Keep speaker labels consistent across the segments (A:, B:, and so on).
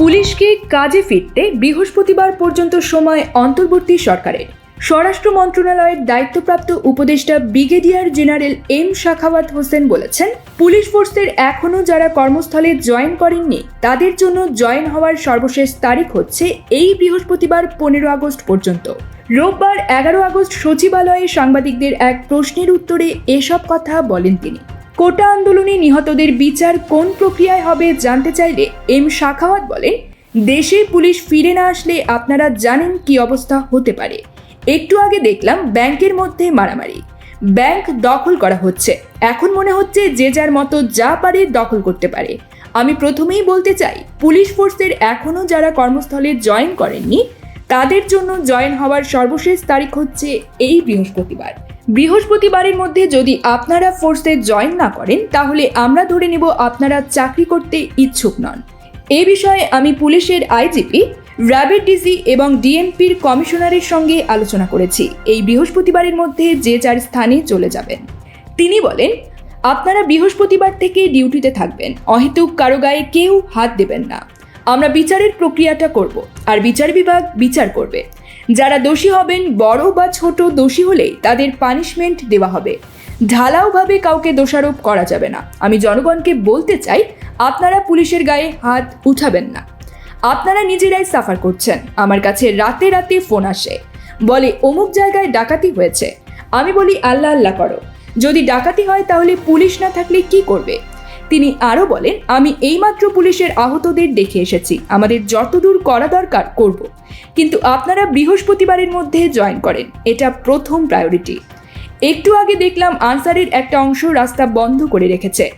A: পুলিশকে কাজে ফিরতে বৃহস্পতিবার পর্যন্ত সময় অন্তর্বর্তী সরকারের। স্বরাষ্ট্র মন্ত্রণালয়ের দায়িত্বপ্রাপ্ত উপদেষ্টা brigadier general M Shakhawat Hossain বলেছেন, পুলিশ ফোর্সের এখনও যারা কর্মস্থলে জয়েন করেননি, তাদের জন্য জয়েন হওয়ার সর্বশেষ তারিখ হচ্ছে এই বৃহস্পতিবার পনেরো আগস্ট পর্যন্ত। রোববার এগারো আগস্ট সচিবালয়ে সাংবাদিকদের এক প্রশ্নের উত্তরে এসব কথা বলেন তিনি। কোটা আন্দোলনে নিহতদের বিচার কোন প্রক্রিয়ায় হবে জানতে চাইলে এম শাখাওয়াত বলেন দেশে পুলিশ ফিরে না আসলে আপনারা জানেন কি অবস্থা হতে পারে। একটু আগে দেখলাম ব্যাংকের মধ্যে মারামারি। ব্যাংক দখল করা হচ্ছে। এখন মনে হচ্ছে যে যার মতো যা পারে দখল করতে পারে। আমি প্রথমেই বলতে চাই, পুলিশ ফোর্সের এখনও যারা কর্মস্থলে জয়েন করেননি, তাদের জন্য জয়েন হওয়ার সর্বশেষ তারিখ হচ্ছে এই বৃহস্পতিবার। বৃহস্পতিবারের মধ্যে যদি আপনারা ফোর্সে জয়েন না করেন, তাহলে আমরা ধরে নেব আপনারা চাকরি করতে ইচ্ছুক নন। এ বিষয়ে আমি পুলিশের আইজিপি, র্যাবের ডিজি এবং ডিএমপির কমিশনারের সঙ্গে আলোচনা করেছি। এই বৃহস্পতিবারের মধ্যে যে যার স্থানে চলে যাবেন। তিনি বলেন, আপনারা বৃহস্পতিবার থেকে ডিউটিতে থাকবেন। অহেতুক কারও গায়ে কেউ হাত দেবেন না। আমরা বিচারের প্রক্রিয়াটা করব। আর বিচার বিভাগ বিচার করবে। যারা দোষী হবেন, বড় বা ছোট দোষী হলে তাদের পানিশমেন্ট দেওয়া হবে। ঢালাওভাবে কাউকে দোষারোপ করা যাবে না। আমি জনগণকে বলতে চাই, আপনারা পুলিশের গায়ে হাত উঠাবেন না। আপনারা নিজেরাই সাফার করছেন। আমার কাছে রাতে রাতে ফোন আসে। বলে, অমুক জায়গায় ডাকাতি হয়েছে। আমি বলি, আল্লাহ আল্লাহ করো। যদি ডাকাতি হয় তাহলে পুলিশ না থাকলে কি করবে? তিনি আরও বলেন, আমি এইমাত্র পুলিশের আহতদের দেখে এসেছি। আমাদের যতদূর করা দরকার, করব। কিন্তু আপনারা বৃহস্পতিবারের মধ্যে জয়েন করেন। এটা প্রথম প্রায়োরিটি। একটু আগে দেখলাম আনসারের একটা অংশ রাস্তা বন্ধ করে রেখেছে।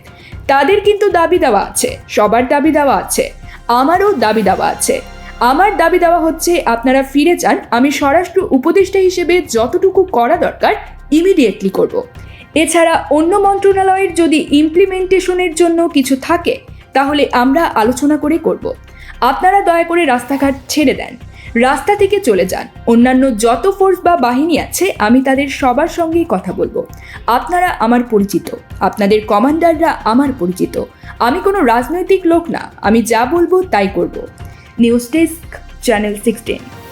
A: তাদের কিন্তু দাবি দেওয়া আছে। সবার দাবি দেওয়া আছে। আমারও দাবি দেওয়া আছে। আমার দাবি দেওয়া হচ্ছে, আপনারা ফিরে যান। আমি স্বরাষ্ট্র উপদেষ্টা হিসেবে যতটুকু করা দরকার ইমিডিয়েটলি করব। এছাড়া অন্য মন্ত্রণালয়ের যদি ইমপ্লিমেন্টেশনের জন্য কিছু থাকে, তাহলে আমরা আলোচনা করে করব। আপনারা দয়া করে রাস্তাঘাট ছেড়ে দেন। রাস্তা থেকে চলে যান। অন্যান্য যত ফোর্স বা বাহিনী আছে, আমি তাদের সবার সঙ্গেই কথা বলব। আপনারা আমার পরিচিত। আপনাদের কমান্ডাররা আমার পরিচিত। আমি কোনো রাজনৈতিক লোক না। আমি যা বলব তাই করব। News desk, channel sixteen.